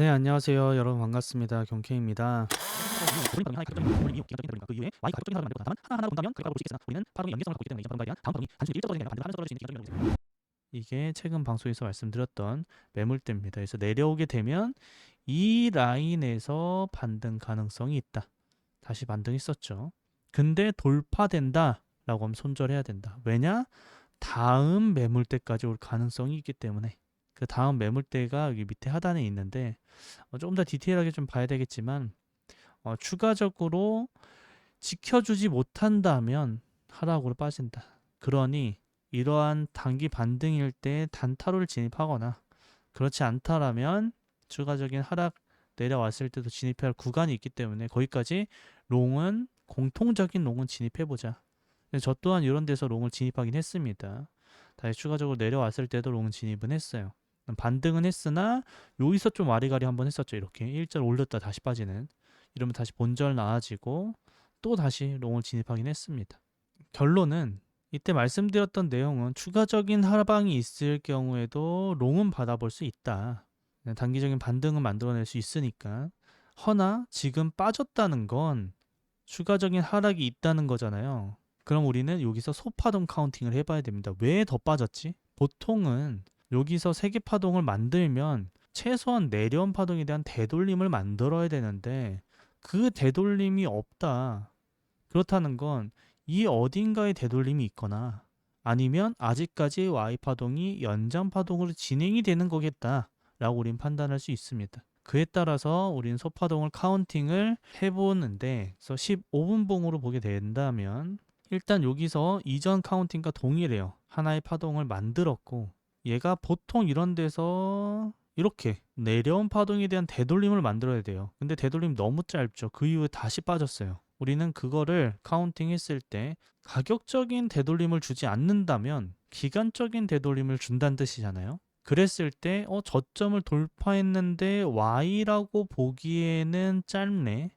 네, 안녕하세요. 여러분 반갑습니다. 있습니다. 이게 최근 방송에서 말씀드렸던 매물대입니다. 그래서 내려오게 되면 이 라인에서 반등 가능성이 있다. 다시 반등했었죠. 근데 돌파된다 라고 하면 손절해야 된다. 왜냐? 다음 매물대까지 올 가능성이 있기 때문에 그 다음 매물대가 여기 밑에 하단에 있는데 어, 조금 더 디테일하게 좀 봐야 되겠지만 어, 추가적으로 지켜주지 못한다면 하락으로 빠진다. 그러니 이러한 단기 반등일 때 단타로를 진입하거나 그렇지 않다라면 추가적인 하락 내려왔을 때도 진입해야 할 구간이 있기 때문에 거기까지 롱은 공통적인 롱은 진입해보자. 근데 저 또한 이런 데서 롱을 진입하긴 했습니다. 다시 추가적으로 내려왔을 때도 롱 진입은 했어요. 반등은 했으나 여기서 좀 와리가리 한번 했었죠. 이렇게 일절 올렸다 다시 빠지는 이러면 다시 본절 나아지고 또 다시 롱을 진입하긴 했습니다. 결론은 이때 말씀드렸던 내용은 추가적인 하방이 있을 경우에도 롱은 받아볼 수 있다. 네, 단기적인 반등은 만들어낼 수 있으니까. 허나 지금 빠졌다는 건 추가적인 하락이 있다는 거잖아요. 그럼 우리는 여기서 소파동 카운팅을 해봐야 됩니다. 왜 더 빠졌지? 보통은 여기서 세계 파동을 만들면 최소한 내려온 파동에 대한 되돌림을 만들어야 되는데 그 되돌림이 없다. 그렇다는 건 이 어딘가에 되돌림이 있거나 아니면 아직까지 Y 파동이 연장 파동으로 진행이 되는 거겠다라고 우린 판단할 수 있습니다. 그에 따라서 우린 소파동을 카운팅을 해보는데 그래서 15분 봉으로 보게 된다면 일단 여기서 이전 카운팅과 동일해요. 하나의 파동을 만들었고 얘가 보통 이런 데서 이렇게 내려온 파동에 대한 되돌림을 만들어야 돼요. 근데 되돌림 너무 짧죠. 그 이후에 다시 빠졌어요. 우리는 그거를 카운팅 했을 때 가격적인 되돌림을 주지 않는다면 기간적인 되돌림을 준다는 뜻이잖아요. 그랬을 때 어, 저점을 돌파했는데 Y라고 보기에는 짧네.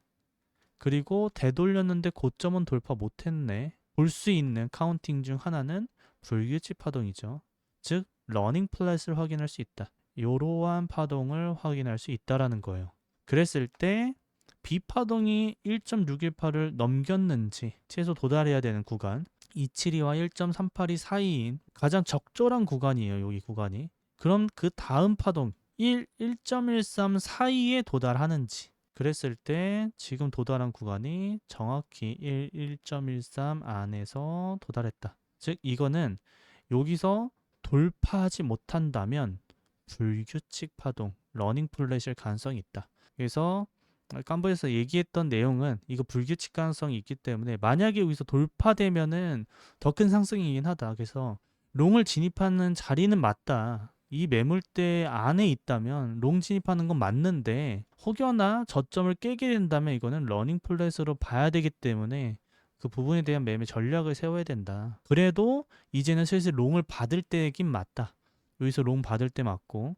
그리고 되돌렸는데 고점은 돌파 못했네. 볼 수 있는 카운팅 중 하나는 불규칙 파동이죠. 즉 러닝 플랫을 확인할 수 있다. 이러한 파동을 확인할 수 있다라는 거예요. 그랬을 때 B파동이 1.618을 넘겼는지 최소 도달해야 되는 구간 272와 1.382 사이인 가장 적절한 구간이에요. 여기 구간이. 그럼 그 다음 파동 1, 1.13 사이에 도달하는지 그랬을 때 지금 도달한 구간이 정확히 1, 1.13 안에서 도달했다. 즉 이거는 여기서 돌파하지 못한다면 불규칙 파동, 러닝 플랫일 가능성이 있다. 그래서 깜보에서 얘기했던 내용은 이거 불규칙 가능성이 있기 때문에 만약에 여기서 돌파되면은 더 큰 상승이긴 하다. 그래서 롱을 진입하는 자리는 맞다. 이 매물대 안에 있다면 롱 진입하는 건 맞는데 혹여나 저점을 깨게 된다면 이거는 러닝 플랫으로 봐야 되기 때문에 그 부분에 대한 매매 전략을 세워야 된다. 그래도 이제는 슬슬 롱을 받을 때긴 맞다. 여기서 롱 받을 때 맞고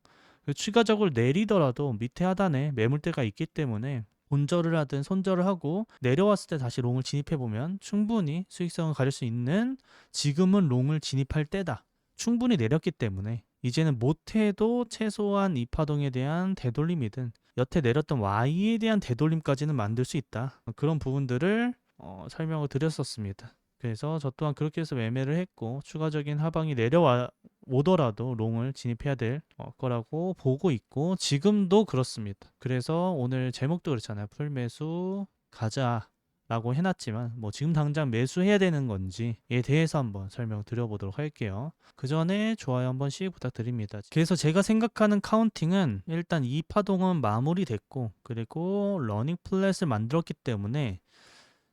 추가적으로 내리더라도 밑에 하단에 매물대가 있기 때문에 본절을 하든 손절을 하고 내려왔을 때 다시 롱을 진입해 보면 충분히 수익성을 가질 수 있는 지금은 롱을 진입할 때다. 충분히 내렸기 때문에 이제는 못해도 최소한 이 파동에 대한 되돌림이든 여태 내렸던 Y에 대한 되돌림까지는 만들 수 있다. 그런 부분들을 어, 설명을 드렸었습니다. 그래서 저 또한 그렇게 해서 매매를 했고 추가적인 하방이 내려와 오더라도 롱을 진입해야 될 어, 거라고 보고 있고 지금도 그렇습니다. 그래서 오늘 제목도 그렇잖아요. 풀매수 가자. 라고 해놨지만 뭐 지금 당장 매수해야 되는 건지에 대해서 한번 설명 드려보도록 할게요. 그 전에 좋아요 한 번 씩 부탁드립니다. 그래서 제가 생각하는 카운팅은 일단 이 파동은 마무리됐고 그리고 러닝 플랫을 만들었기 때문에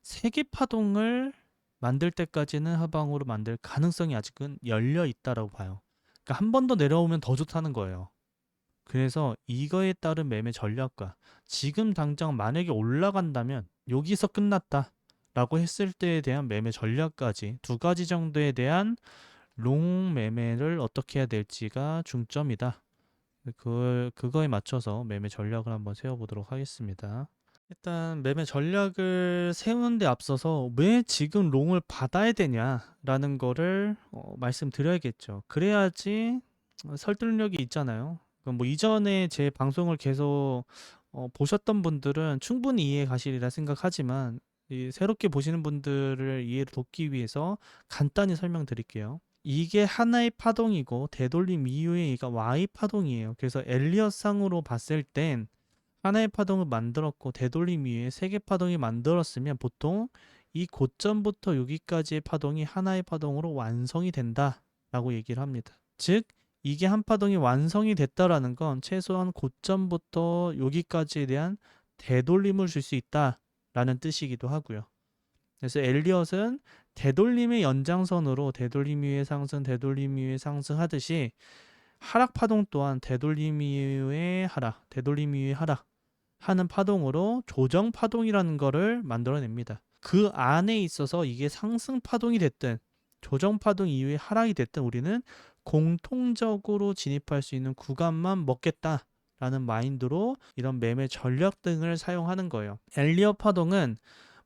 세개 파동을 만들 때까지는 하방으로 만들 가능성이 아직은 열려 있다라고 봐요. 그러니까 한 번 더 내려오면 더 좋다는 거예요. 그래서 이거에 따른 매매 전략과 지금 당장 만약에 올라간다면 여기서 끝났다 라고 했을 때에 대한 매매 전략까지 두 가지 정도에 대한 롱 매매를 어떻게 해야 될지가 중점이다. 그, 그거에 맞춰서 매매 전략을 한번 세워보도록 하겠습니다. 일단 매매 전략을 세우는 데 앞서서 왜 지금 롱을 받아야 되냐라는 거를 어, 말씀드려야겠죠. 그래야지 어, 설득력이 있잖아요. 그뭐 이전에 제 방송을 계속 어, 보셨던 분들은 충분히 이해 가시리라 생각하지만 이 새롭게 보시는 분들을 이해를 돕기 위해서 간단히 설명드릴게요. 이게 하나의 파동이고 되돌림 이후에 이가 Y 파동이에요. 그래서 엘리엇 상으로 봤을 땐 하나의 파동을 만들었고 되돌림 이후에 세 개 파동이 만들었으면 보통 이 고점부터 여기까지의 파동이 하나의 파동으로 완성이 된다 라고 얘기를 합니다. 즉 이게 한 파동이 완성이 됐다라는 건 최소한 고점부터 여기까지에 대한 되돌림을 줄 수 있다 라는 뜻이기도 하고요. 그래서 엘리엇은 되돌림의 연장선으로 되돌림 이후에 상승, 되돌림 이후에 상승 하듯이 하락 파동 또한 되돌림 이후에 하락, 되돌림 이후에 하락 하는 파동으로 조정 파동이라는 거를 만들어냅니다. 그 안에 있어서 이게 상승 파동이 됐든 조정 파동 이후에 하락이 됐든 우리는 공통적으로 진입할 수 있는 구간만 먹겠다 라는 마인드로 이런 매매 전략 등을 사용하는 거예요. 엘리엇 파동은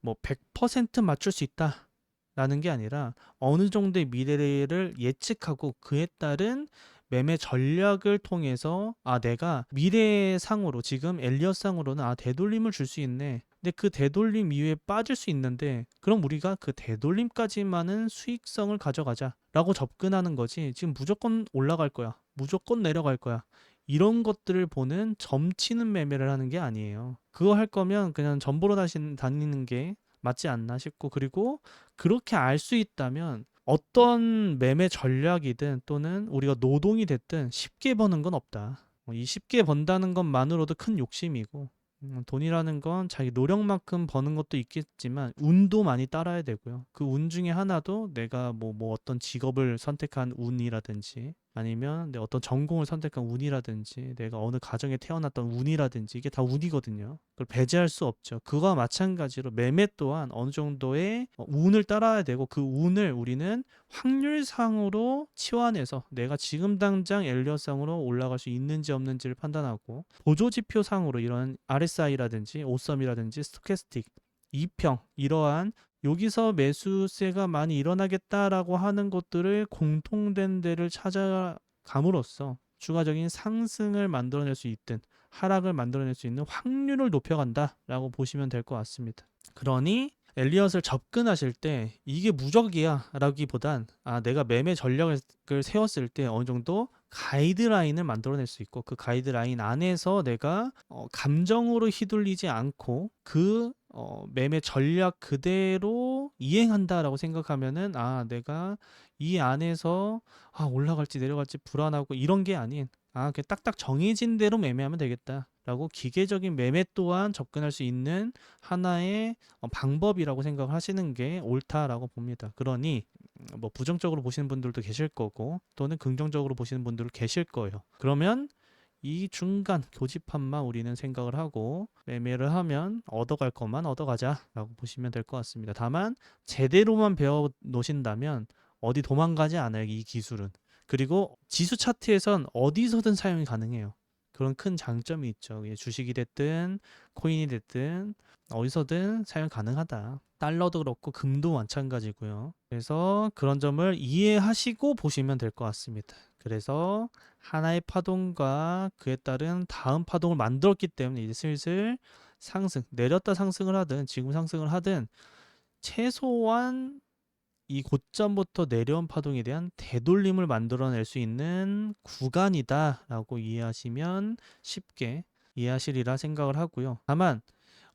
뭐 100% 맞출 수 있다 라는 게 아니라 어느 정도의 미래를 예측하고 그에 따른 매매 전략을 통해서 아 내가 미래상으로 지금 엘리엇상으로는 아 되돌림을 줄 수 있네. 근데 그 되돌림 이후에 빠질 수 있는데 그럼 우리가 그 되돌림까지만은 수익성을 가져가자 라고 접근하는 거지. 지금 무조건 올라갈 거야. 무조건 내려갈 거야. 이런 것들을 보는 점치는 매매를 하는 게 아니에요. 그거 할 거면 그냥 다시 다니는 게 맞지 않나 싶고 그리고 그렇게 알 수 있다면 어떤 매매 전략이든 또는 우리가 노동이 됐든 쉽게 버는 건 없다. 어, 이 쉽게 번다는 것만으로도 큰 욕심이고 음, 돈이라는 건 자기 노력만큼 버는 것도 있겠지만 운도 많이 따라야 되고요. 그 운 중에 하나도 내가 뭐, 뭐 어떤 직업을 선택한 운이라든지 아니면 내 어떤 전공을 선택한 운이라든지 내가 어느 가정에 태어났던 운이라든지 이게 다 운이거든요. 그걸 배제할 수 없죠. 그거와 마찬가지로 매매 또한 어느 정도의 어, 운을 따라야 되고 그 운을 우리는 확률상으로 치환해서 내가 지금 당장 엘리엇상으로 올라갈 수 있는지 없는지를 판단하고 보조 지표상으로 이런 RSI라든지 오썸이라든지 스토캐스틱 2평 이러한 여기서 매수세가 많이 일어나겠다라고 하는 것들을 공통된 데를 찾아감으로써 추가적인 상승을 만들어낼 수 있든 하락을 만들어낼 수 있는 확률을 높여간다라고 보시면 될 것 같습니다. 그러니 엘리엇을 접근하실 때 이게 무적이야 라기보단 아 내가 매매 전략을 세웠을 때 어느 정도 가이드라인을 만들어낼 수 있고 그 가이드라인 안에서 내가 어, 감정으로 휘둘리지 않고 그 어, 매매 전략 그대로 이행한다라고 생각하면은 아 내가 이 안에서 아 올라갈지 내려갈지 불안하고 이런 게 아닌 아 그냥 딱딱 정해진 대로 매매하면 되겠다라고 기계적인 매매 또한 접근할 수 있는 하나의 어, 방법이라고 생각을 하시는 게 옳다라고 봅니다. 그러니 음, 뭐 부정적으로 보시는 분들도 계실 거고 또는 긍정적으로 보시는 분들도 계실 거예요. 그러면 이 중간 교집합만 우리는 생각을 하고 매매를 하면 얻어갈 것만 얻어가자 라고 보시면 될 것 같습니다. 다만 제대로만 배워 놓으신다면 어디 도망가지 않아요. 이 기술은. 그리고 지수 차트에선 어디서든 사용이 가능해요. 그런 큰 장점이 있죠. 주식이 됐든 코인이 됐든 어디서든 사용 가능하다. 달러도 그렇고 금도 마찬가지고요. 그래서 그런 점을 이해하시고 보시면 될 것 같습니다. 그래서 하나의 파동과 그에 따른 다음 파동을 만들었기 때문에 이제 슬슬 상승, 내렸다 상승을 하든 지금 상승을 하든 최소한 이 고점부터 내려온 파동에 대한 되돌림을 만들어낼 수 있는 구간이다라고 이해하시면 쉽게 이해하시리라 생각을 하고요. 다만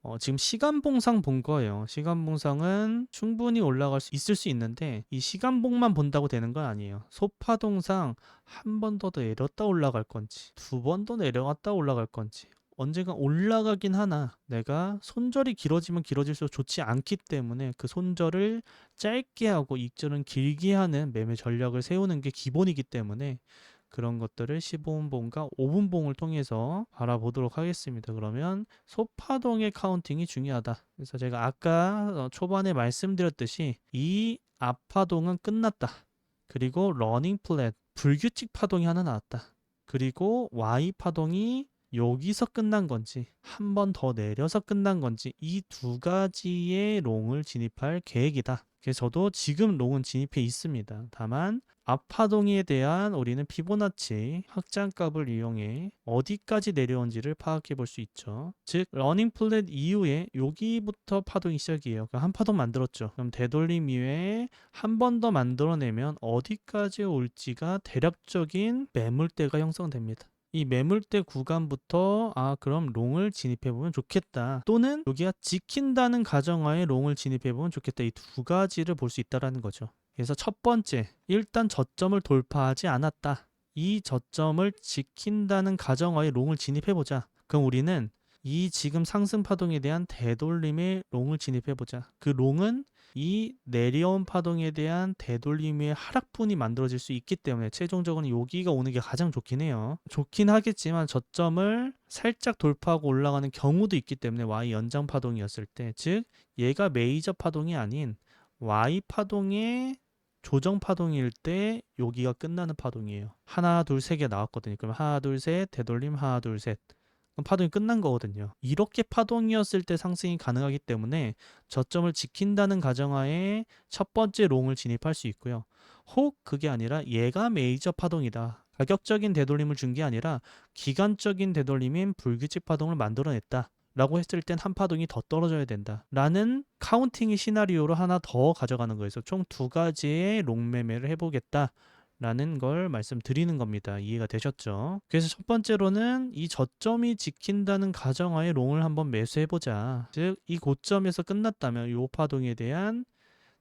어, 지금 시간봉상 본 거예요. 시간봉상은 충분히 올라갈 수 있을 수 있는데 이 시간봉만 본다고 되는 건 아니에요. 소파동상 한 번 더 내렸다 올라갈 건지 두 번 더 내려갔다 올라갈 건지 언젠가 올라가긴 하나 내가 손절이 길어지면 길어질수록 좋지 않기 때문에 그 손절을 짧게 하고 익절은 길게 하는 매매 전략을 세우는 게 기본이기 때문에 그런 것들을 15분봉과 5분봉을 통해서 알아보도록 하겠습니다. 그러면 소파동의 카운팅이 중요하다. 그래서 제가 아까 어, 초반에 말씀드렸듯이 이 앞파동은 끝났다. 그리고 러닝 플랫 불규칙 파동이 하나 나왔다. 그리고 Y 파동이 여기서 끝난 건지 한 번 더 내려서 끝난 건지 이 두 가지의 롱을 진입할 계획이다. 그래서 저도 지금 롱은 진입해 있습니다. 다만 앞파동에 대한 우리는 피보나치 확장값을 이용해 어디까지 내려온지를 파악해 볼 수 있죠. 즉 러닝 플랫 이후에 여기부터 파동이 시작이에요. 그러니까 한 파동 만들었죠. 그럼 되돌림 이후에 한 번 더 만들어내면 어디까지 올지가 대략적인 매물대가 형성됩니다. 이 매물대 구간부터 아 그럼 롱을 진입해 보면 좋겠다 또는 여기가 지킨다는 가정하에 롱을 진입해 보면 좋겠다 이 두 가지를 볼 수 있다라는 거죠. 그래서 첫 번째 일단 저점을 돌파하지 않았다. 이 저점을 지킨다는 가정하에 롱을 진입해 보자. 그럼 우리는 이 지금 상승 파동에 대한 되돌림에 롱을 진입해 보자. 그 롱은 이 내려온 파동에 대한 되돌림의 하락분이 만들어질 수 있기 때문에 최종적으로 여기가 오는 게 가장 좋긴 해요. 좋긴 하겠지만 저점을 살짝 돌파하고 올라가는 경우도 있기 때문에 Y 연장 파동이었을 때, 즉 얘가 메이저 파동이 아닌 Y 파동의 조정 파동일 때 여기가 끝나는 파동이에요. 하나, 둘, 세 개 나왔거든요. 그럼 하나, 둘, 셋, 되돌림 하나, 둘, 셋. 그럼 파동이 끝난 거거든요. 이렇게 파동이었을 때 상승이 가능하기 때문에 저점을 지킨다는 가정하에 첫 번째 롱을 진입할 수 있고요. 혹 그게 아니라 얘가 메이저 파동이다. 가격적인 되돌림을 준 게 아니라 기간적인 되돌림인 불규칙 파동을 만들어냈다. 라고 했을 땐 한 파동이 더 떨어져야 된다. 라는 카운팅의 시나리오로 하나 더 가져가는 거에서 총 두 가지의 롱매매를 해보겠다. 라는 걸 말씀드리는 겁니다. 이해가 되셨죠? 그래서 첫 번째로는 이 저점이 지킨다는 가정하에 롱을 한번 매수해보자. 즉, 이 고점에서 끝났다면 이 파동에 대한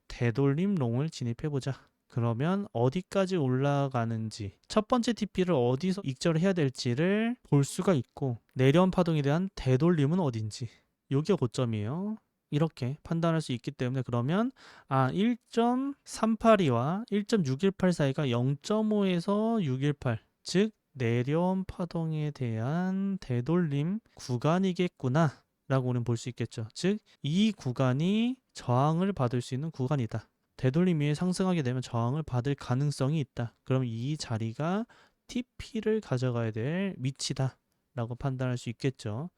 되돌림 롱을 진입해보자. 그러면 어디까지 올라가는지 첫 번째 TP를 어디서 익절해야 될지를 볼 수가 있고 내려온 파동에 대한 되돌림은 어딘지 여기가 고점이에요. 이렇게 판단할 수 있기 때문에 그러면 아 1.382와 1.618 사이가 0.5에서 618, 즉 내려온 파동에 대한 되돌림 구간이겠구나 라고 우리는 볼 수 있겠죠. 즉 이 구간이 저항을 받을 수 있는 구간이다. 되돌림 위에 상승하게 되면 저항을 받을 가능성이 있다. 그럼 이 자리가 TP를 가져가야 될 위치다. 라고 판단할 수 있겠죠.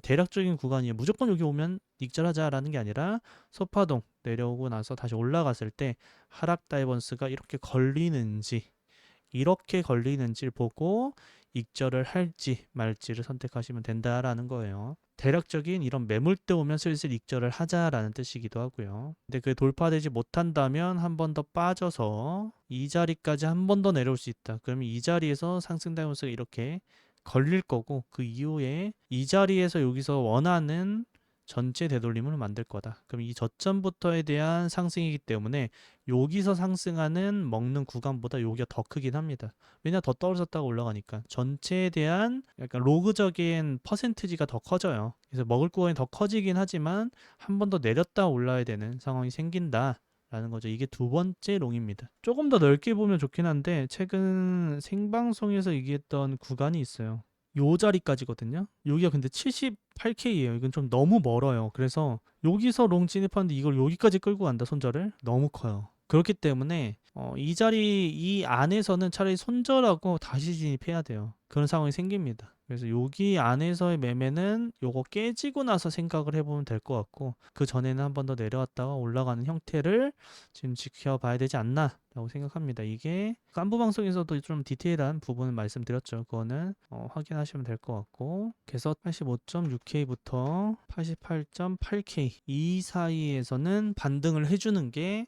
대략적인 구간이에요. 무조건 여기 오면 익절하자라는 게 아니라 소파동 내려오고 나서 다시 올라갔을 때 하락 다이버스가 이렇게 걸리는지 이렇게 걸리는지를 보고 익절을 할지 말지를 선택하시면 된다라는 거예요. 대략적인 이런 매물대 오면 슬슬 익절을 하자라는 뜻이기도 하고요. 근데 그게 돌파되지 못한다면 한 번 더 빠져서 이 자리까지 한 번 더 내려올 수 있다. 그러면 이 자리에서 상승 다이버스가 이렇게 걸릴 거고 그 이후에 이 자리에서 여기서 원하는 전체 되돌림을 만들 거다. 그럼 이 저점부터에 대한 상승이기 때문에 여기서 상승하는 먹는 구간보다 여기가 더 크긴 합니다. 왜냐 더 떨어졌다가 올라가니까 전체에 대한 약간 로그적인 퍼센트지가 더 커져요. 그래서 먹을 구간이 더 커지긴 하지만 한 번 더 내렸다 올라야 되는 상황이 생긴다. 라는 거죠. 이게 두 번째 롱입니다. 조금 더 넓게 보면 좋긴 한데 최근 생방송에서 얘기했던 구간이 있어요. 요 자리까지거든요. 여기가 근데 78K예요. 이건 좀 너무 멀어요. 그래서 여기서 롱 진입하는데 이걸 여기까지 끌고 간다 손절을 너무 커요. 그렇기 때문에 어, 이 자리 이 안에서는 차라리 손절하고 다시 진입해야 돼요. 그런 상황이 생깁니다. 그래서 여기 안에서의 매매는 요거 깨지고 나서 생각을 해보면 될 것 같고 그 전에는 한 번 더 내려왔다가 올라가는 형태를 지금 지켜봐야 되지 않나 라고 생각합니다. 이게 깐부 방송에서도 좀 디테일한 부분을 말씀드렸죠. 그거는 어, 확인하시면 될 것 같고 그래서 85.6K부터 88.8K 이 사이에서는 반등을 해주는 게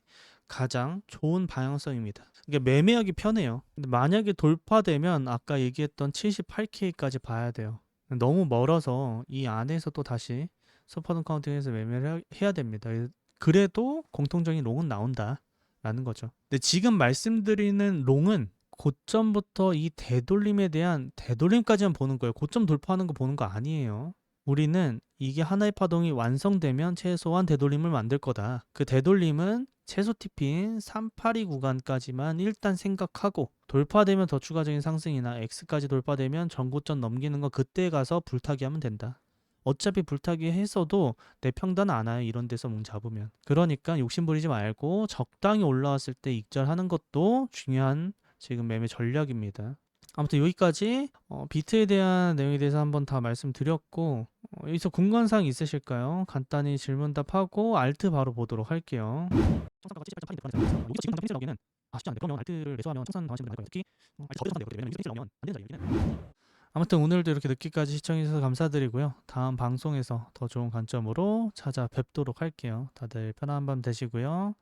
가장 좋은 방향성입니다. 이게 매매하기 편해요. 근데 만약에 돌파되면 아까 얘기했던 78K까지 봐야 돼요. 너무 멀어서 이 안에서 또 다시 서퍼든 카운팅에서 매매를 해- 해야 됩니다. 그래도 공통적인 롱은 나온다. 라는 거죠. 근데 지금 말씀드리는 롱은 고점부터 이 되돌림에 대한 되돌림까지만 보는 거예요. 고점 돌파하는 거 보는 거 아니에요. 우리는 이게 하나의 파동이 완성되면 최소한 되돌림을 만들 거다. 그 되돌림은 최소 TP인 382 구간까지만 일단 생각하고 돌파되면 더 추가적인 상승이나 X까지 돌파되면 전고점 넘기는 거 그때 가서 불타기 하면 된다. 어차피 불타기 했어도 내 평단 안 와요. 이런 데서 뭉 잡으면. 그러니까 욕심 부리지 말고 적당히 올라왔을 때 익절하는 것도 중요한 지금 매매 전략입니다. 아무튼 여기까지 어, 비트에 대한 내용에 대해서 한번 다 말씀드렸고 어, 여기서 궁금한 사항 있으실까요? 간단히 질문 답하고 알트 바로 보도록 할게요. 청산가가 78.8이 대표하는 여기서 지금 당장 펜슬 나오기에는 아 쉽지 않은데 그러면 알트를 매수하면 청산 당하시는 분들 많을 거예요. 특히 어, 알트 저대로 상대요. 왜냐면 여기서 나오면 안 되는 자리이긴 아무튼 오늘도 이렇게 늦게까지 시청해주셔서 감사드리고요. 다음 방송에서 더 좋은 관점으로 찾아뵙도록 할게요. 다들 편안한 밤 되시고요.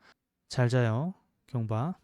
잘 자요. 경바.